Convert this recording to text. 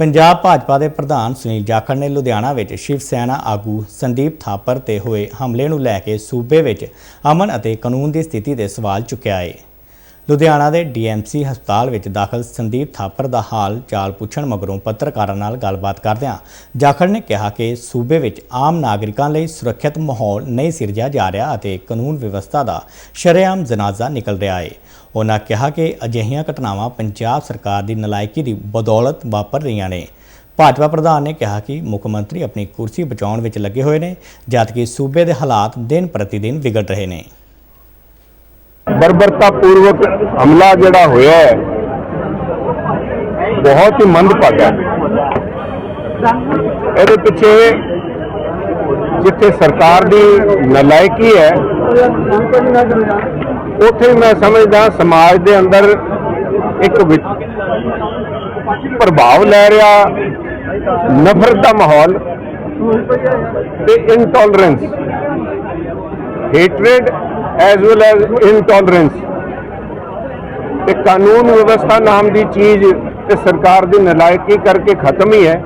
ਪੰਜਾਬ ਭਾਜਪਾ ਦੇ ਪ੍ਰਧਾਨ ਸੁਨੀਲ ਜਾਖੜ ਨੇ ਲੁਧਿਆਣਾ ਵਿੱਚ ਸ਼ਿਵ ਸੈਨਾ ਆਗੂ ਸੰਦੀਪ ਥਾਪਰ ਤੇ ਹੋਏ ਹਮਲੇ ਨੂੰ ਲੈ ਕੇ ਸੂਬੇ ਵਿੱਚ ਅਮਨ ਅਤੇ ਕਾਨੂੰਨ ਦੀ ਸਥਿਤੀ ਦੇ ਸਵਾਲ ਚੁੱਕਿਆ ਹੈ ਲੁਧਿਆਣਾ ਦੇ ਡੀਐਮਸੀ ਹਸਪਤਾਲ ਵਿੱਚ ਦਾਖਲ ਸੰਦੀਪ ਥਾਪਰ ਦਾ ਹਾਲ ਚਾਲ ਪੁੱਛਣ ਮਗਰੋਂ ਪੱਤਰਕਾਰਾਂ ਨਾਲ ਗੱਲਬਾਤ ਕਰਦਿਆਂ ਜਾਖੜ ਨੇ ਕਿਹਾ ਕਿ ਸੂਬੇ ਵਿੱਚ ਆਮ ਨਾਗਰਿਕਾਂ ਲਈ ਸੁਰੱਖਿਅਤ ਮਾਹੌਲ ਨਹੀਂ ਸਿਰਜਿਆ ਜਾ ਰਿਹਾ ਅਤੇ ਕਾਨੂੰਨ ਵਿਵਸਥਾ ਦਾ ਸ਼ਰੇਆਮ ਜਨਾਜ਼ਾ ਨਿਕਲ ਰਿਹਾ ਹੈ ਉਹਨਾਂ ਕਿਹਾ ਕਿ ਅਜਿਹੀਆਂ ਘਟਨਾਵਾਂ ਪੰਜਾਬ ਸਰਕਾਰ ਦੀ ਨਲਾਇਕੀ ਦੀ ਬਦੌਲਤ ਵਾਪਰ ਰਹੀਆਂ ਨੇ। ਭਾਜਪਾ ਪ੍ਰਧਾਨ ਨੇ ਕਿਹਾ ਕਿ ਮੁੱਖ ਮੰਤਰੀ ਆਪਣੀ ਕੁਰਸੀ ਬਚਾਉਣ ਵਿੱਚ ਲੱਗੇ ਹੋਏ ਨੇ, ਜਦਕਿ ਸੂਬੇ ਦੇ ਹਾਲਾਤ ਦਿਨ ਪ੍ਰਤੀ ਦਿਨ ਵਿਗੜ ਰਹੇ ਨੇ। ਬਰਬਰਤਾ ਪੂਰਵਕ ਹਮਲਾ ਜਿਹੜਾ ਹੋਇਆ ਹੈ, ਬਹੁਤ ਹੀ ਮੰਦਭਾਗਾ ਹੈ। ਇਹਦੇ ਪਿੱਛੇ ਜਿੱਥੇ ਸਰਕਾਰ ਦੀ ਨਲਾਇਕੀ ਹੈ, ਉੱਥੇ ਮੈਂ ਸਮਝਦਾ ਸਮਾਜ ਦੇ ਅੰਦਰ ਇੱਕ ਪ੍ਰਭਾਵ ਲੈ ਰਿਹਾ, ਨਫ਼ਰਤ ਦਾ ਮਾਹੌਲ ਤੇ intolerance hatred as well as intolerance ਤੇ ਕਾਨੂੰਨ ਵਿਵਸਥਾ ਨਾਮ ਦੀ ਚੀਜ਼ ਤੇ ਸਰਕਾਰ ਦੀ ਨਲਾਇਕੀ ਕਰਕੇ ਖਤਮ ਹੀ ਹੈ।